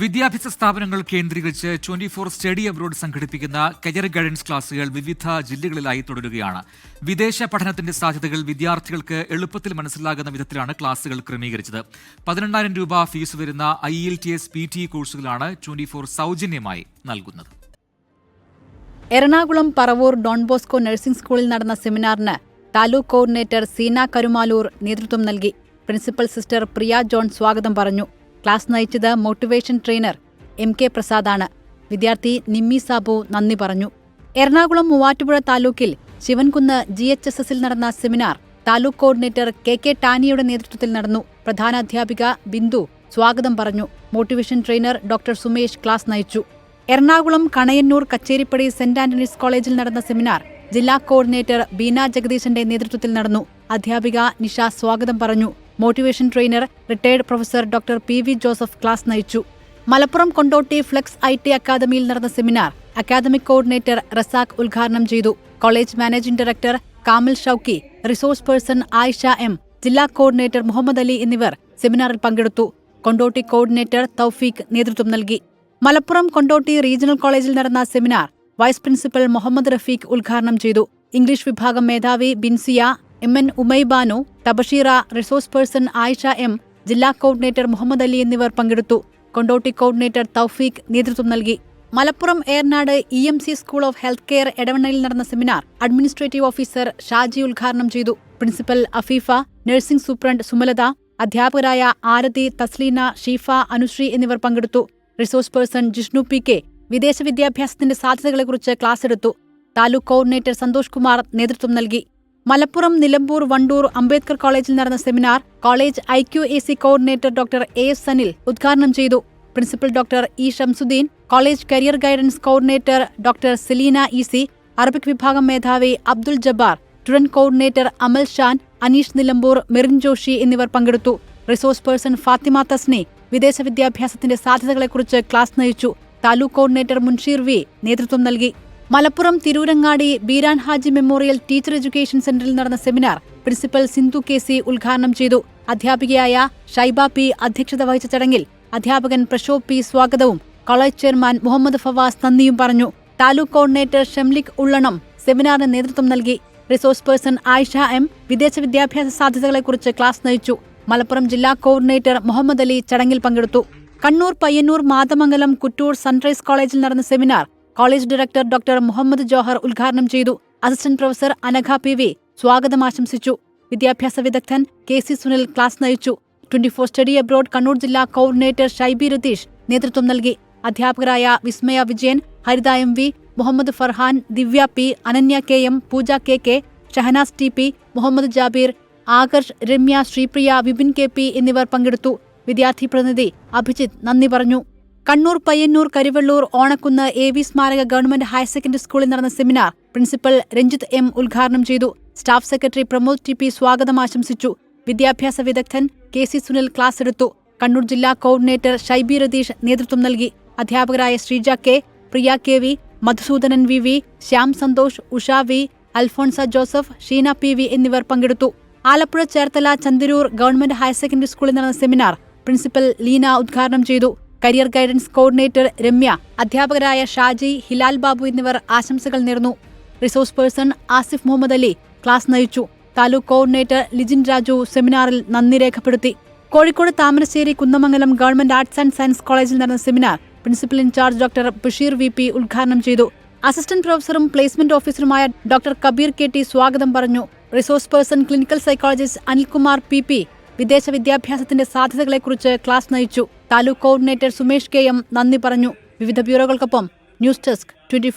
വിദ്യാഭ്യാസ സ്ഥാപനങ്ങൾ കേന്ദ്രീകരിച്ച് ട്വന്റി ഫോർ സ്റ്റഡി അബ്രോഡ് സംഘടിപ്പിക്കുന്ന കരിയർ ഗൈഡൻസ് ക്ലാസുകൾ വിവിധ ജില്ലകളിലായി തുടരുകയാണ്. വിദേശ പഠനത്തിന്റെ സാധ്യതകൾ വിദ്യാർത്ഥികൾക്ക് എളുപ്പത്തിൽ മനസ്സിലാകുന്ന വിധത്തിലാണ് ക്ലാസുകൾ ക്രമീകരിച്ചത്. പതിനെണ്ണായിരം രൂപ ഫീസ് വരുന്ന I L T S P T കോഴ്സുകളാണ് ട്വന്റി ഫോർ സൗജന്യമായി നൽകുന്നത്. Ernakulam Paravur Don Bosco nursing സ്കൂളിൽ നടന്ന സെമിനാറിന് താലൂക്ക് കോർഡിനേറ്റർ സീന കരുമാലൂർ നേതൃത്വം നൽകി. പ്രിൻസിപ്പൽ സിസ്റ്റർ പ്രിയ ജോൺ സ്വാഗതം പറഞ്ഞു. ക്ലാസ് നയിച്ചത് മോട്ടിവേഷൻ ട്രെയിനർ എം കെ പ്രസാദാണ്. വിദ്യാർത്ഥി നിമ്മി സാബു നന്ദി പറഞ്ഞു. എറണാകുളം മൂവാറ്റുപുഴ താലൂക്കിൽ ശിവൻകുന്ന് ജി എച്ച് എസ് എസിൽ നടന്ന seminar taluk coordinator K K ടാനിയുടെ നേതൃത്വത്തിൽ നടന്നു. പ്രധാന അധ്യാപിക ബിന്ദു സ്വാഗതം പറഞ്ഞു. Motivation trainer doctor Sumesh class നയിച്ചു. എറണാകുളം കണയന്നൂർ കച്ചേരിപ്പടി സെന്റ് ആന്റണീസ് കോളേജിൽ നടന്ന സെമിനാർ ജില്ലാ കോർഡിനേറ്റർ ബീന ജഗദീശന്റെ നേതൃത്വത്തിൽ നടന്നു. അധ്യാപിക നിഷ സ്വാഗതം പറഞ്ഞു. Motivation trainer retired professor doctor P V Joseph class നയിച്ചു. Malappuram Kondotty flex I T അക്കാദമിയിൽ നടന്ന സെമിനാർ അക്കാദമിക് കോർഡിനേറ്റർ റസാഖ് ഉദ്ഘാടനം ചെയ്തു. College managing director Kamil Shouki resource person Ayisha M ജില്ലാ കോർഡിനേറ്റർ മുഹമ്മദ് അലി എന്നിവർ സെമിനാറിൽ പങ്കെടുത്തു. കൊണ്ടോട്ടി കോർഡിനേറ്റർ തൌഫീഖ് നേതൃത്വം നൽകി. മലപ്പുറം കൊണ്ടോട്ടി റീജിയണൽ കോളേജിൽ നടന്ന seminar vice principal Muhammad Rafeeq ഉദ്ഘാടനം ചെയ്തു. ഇംഗ്ലീഷ് വിഭാഗം മേധാവി Binsiya M N Umaibanu Tabsheera resource person Ayisha M ജില്ലാ കോർഡിനേറ്റർ മുഹമ്മദ് അലി എന്നിവർ പങ്കെടുത്തു. കൊണ്ടോട്ടി കോർഡിനേറ്റർ തൗഫീഖ് നേതൃത്വം നൽകി. Malappuram Ernad E M C school of health care എടവണ്ണയിൽ നടന്ന സെമിനാർ അഡ്മിനിസ്ട്രേറ്റീവ് ഓഫീസർ ഷാജി ഉദ്ഘാടനം ചെയ്തു. Principal Afeefa nursing superintendent Sumalatha അധ്യാപകരായ ആരതി തസ്ലീന ഷീഫ അനുശ്രീ എന്നിവർ പങ്കെടുത്തു. Resource person Jishnu P K വിദേശ വിദ്യാഭ്യാസത്തിന്റെ സാധ്യതകളെക്കുറിച്ച് ക്ലാസ് എടുത്തു. താലൂക്ക് കോർഡിനേറ്റർ സന്തോഷ് കുമാർ നേതൃത്വം നൽകി. മലപ്പുറം നിലമ്പൂർ വണ്ടൂർ അംബേദ്കർ കോളേജിൽ നടന്ന seminar college I Q A C coordinator doctor A S Sanil ഉദ്ഘാടനം ചെയ്തു. Principal doctor E Shamsuddeen college career guidance coordinator doctor Seleena E C Arabic വിഭാഗം മേധാവി അബ്ദുൽ ജബ്ബാർ സ്റ്റുഡന്റ് കോർഡിനേറ്റർ അമൽ ഷാൻ അനീഷ് നിലമ്പൂർ മെറിൻ ജോഷി എന്നിവർ പങ്കെടുത്തു. റിസോഴ്സ് പേഴ്സൺ ഫാത്തിമ തസ്നി വിദേശ വിദ്യാഭ്യാസത്തിന്റെ സാധ്യതകളെക്കുറിച്ച് ക്ലാസ് നയിച്ചു. താലൂക്ക് കോർഡിനേറ്റർ മുൻഷീർ വി നേതൃത്വം നൽകി. Malappuram Tirurangadi Beeran Haji memorial teacher education സെന്ററിൽ നടന്ന seminar principal Sindhu K C ഉദ്ഘാടനം ചെയ്തു. അധ്യാപികയായ ഷൈബ പി അധ്യക്ഷത വഹിച്ച ചടങ്ങിൽ അധ്യാപകൻ പ്രശോഭ് പി സ്വാഗതവും കോളേജ് ചെയർമാൻ മുഹമ്മദ് ഫവാസ് നന്ദിയും പറഞ്ഞു. താലൂക്ക് കോർഡിനേറ്റർ ഷംലിക് ഉള്ളണം സെമിനാറിന് നേതൃത്വം നൽകി. റിസോഴ്സ് പേഴ്സൺ ആയിഷ എം വിദേശ വിദ്യാഭ്യാസ സാധ്യതകളെക്കുറിച്ച് ക്ലാസ് നയിച്ചു. മലപ്പുറം ജില്ലാ കോർഡിനേറ്റർ മുഹമ്മദ് അലി ചടങ്ങിൽ പങ്കെടുത്തു. കണ്ണൂർ പയ്യന്നൂർ മാതമംഗലം കുറ്റൂർ സൺറൈസ് കോളേജിൽ നടന്ന seminar college director doctor Muhammad Johar ഉദ്ഘാടനം ചെയ്തു. Assistant professor Anagha P V സ്വാഗതം ആശംസിച്ചു. വിദ്യാഭ്യാസ വിദഗ്ധൻ കെ സി സുനിൽ ക്ലാസ് നയിച്ചു. Twenty four study abroad Kannur ജില്ലാ കോർഡിനേറ്റർ ഷൈബി രതീഷ് നേതൃത്വം നൽകി. അധ്യാപകരായ Vismaya Vijayan Haritha M V Muhammad Farhan Divya P Ananya K M Pooja K K Shahanas T P Muhammad Jabir Aakarsh Ramya Sreepriya Vipin K P എന്നിവർ പങ്കെടുത്തു. വിദ്യാർത്ഥി പ്രതിനിധി അഭിജിത്ത് നന്ദി പറഞ്ഞു. കണ്ണൂർ പയ്യന്നൂർ കരുവള്ളൂർ ഓണക്കുന്ന് എ വി സ്മാരക ഗവൺമെന്റ് ഹയർ സെക്കൻഡറി സ്കൂളിൽ നടന്ന seminar principal Ranjith M ഉദ്ഘാടനം ചെയ്തു. Staff secretary Pramod T P സ്വാഗതം ആശംസിച്ചു. വിദ്യാഭ്യാസ വിദഗ്ധൻ കെ സി സുനിൽ ക്ലാസ് എടുത്തു. കണ്ണൂർ ജില്ലാ കോർഡിനേറ്റർ ഷൈബി രതീഷ് നേതൃത്വം നൽകി. അധ്യാപകരായ Sreeja K Priya K V Madhusoodanan V V Shyam Santhosh Usha V Alphonsa Joseph Sheena P V എന്നിവർ പങ്കെടുത്തു. Alappuzha Cherthala Chandiroor government higher secondary സ്കൂളിൽ നടന്ന സെമിനാർ പ്രിൻസിപ്പൽ ലീന ഉദ്ഘാടനം ചെയ്തു. കരിയർ ഗൈഡൻസ് കോർഡിനേറ്റർ രമ്യ അധ്യാപകരായ ഷാജി ഹിലാൽ ബാബു എന്നിവർ ആശംസകൾ നേർന്നു. Resource person Asif Muhammad Ali class നയിച്ചു. താലൂക്ക് കോർഡിനേറ്റർ ലിജിൻ രാജു സെമിനാറിൽ നന്ദി രേഖപ്പെടുത്തി. Kozhikode Thamarassery Kunnamangalam government arts and science കോളേജിൽ നടന്ന seminar principal in charge doctor Basheer V P ഉദ്ഘാടനം ചെയ്തു. അസിസ്റ്റന്റ് പ്രൊഫസറും പ്ലേസ്മെന്റ് ഓഫീസറുമായ ഡോക്ടർ കബീർ കെ ടി സ്വാഗതം പറഞ്ഞു. Resource person clinical psychologist Anilkumar P P വിദേശ വിദ്യാഭ്യാസത്തിന്റെ സാധ്യതകളെക്കുറിച്ച് ക്ലാസ് നയിച്ചു. Taluk coordinator Sumesh K M നന്ദി പറഞ്ഞു. വിവിധ ബ്യൂറോകൾക്കൊപ്പം ന്യൂസ് ഡെസ്ക് ട്വന്റി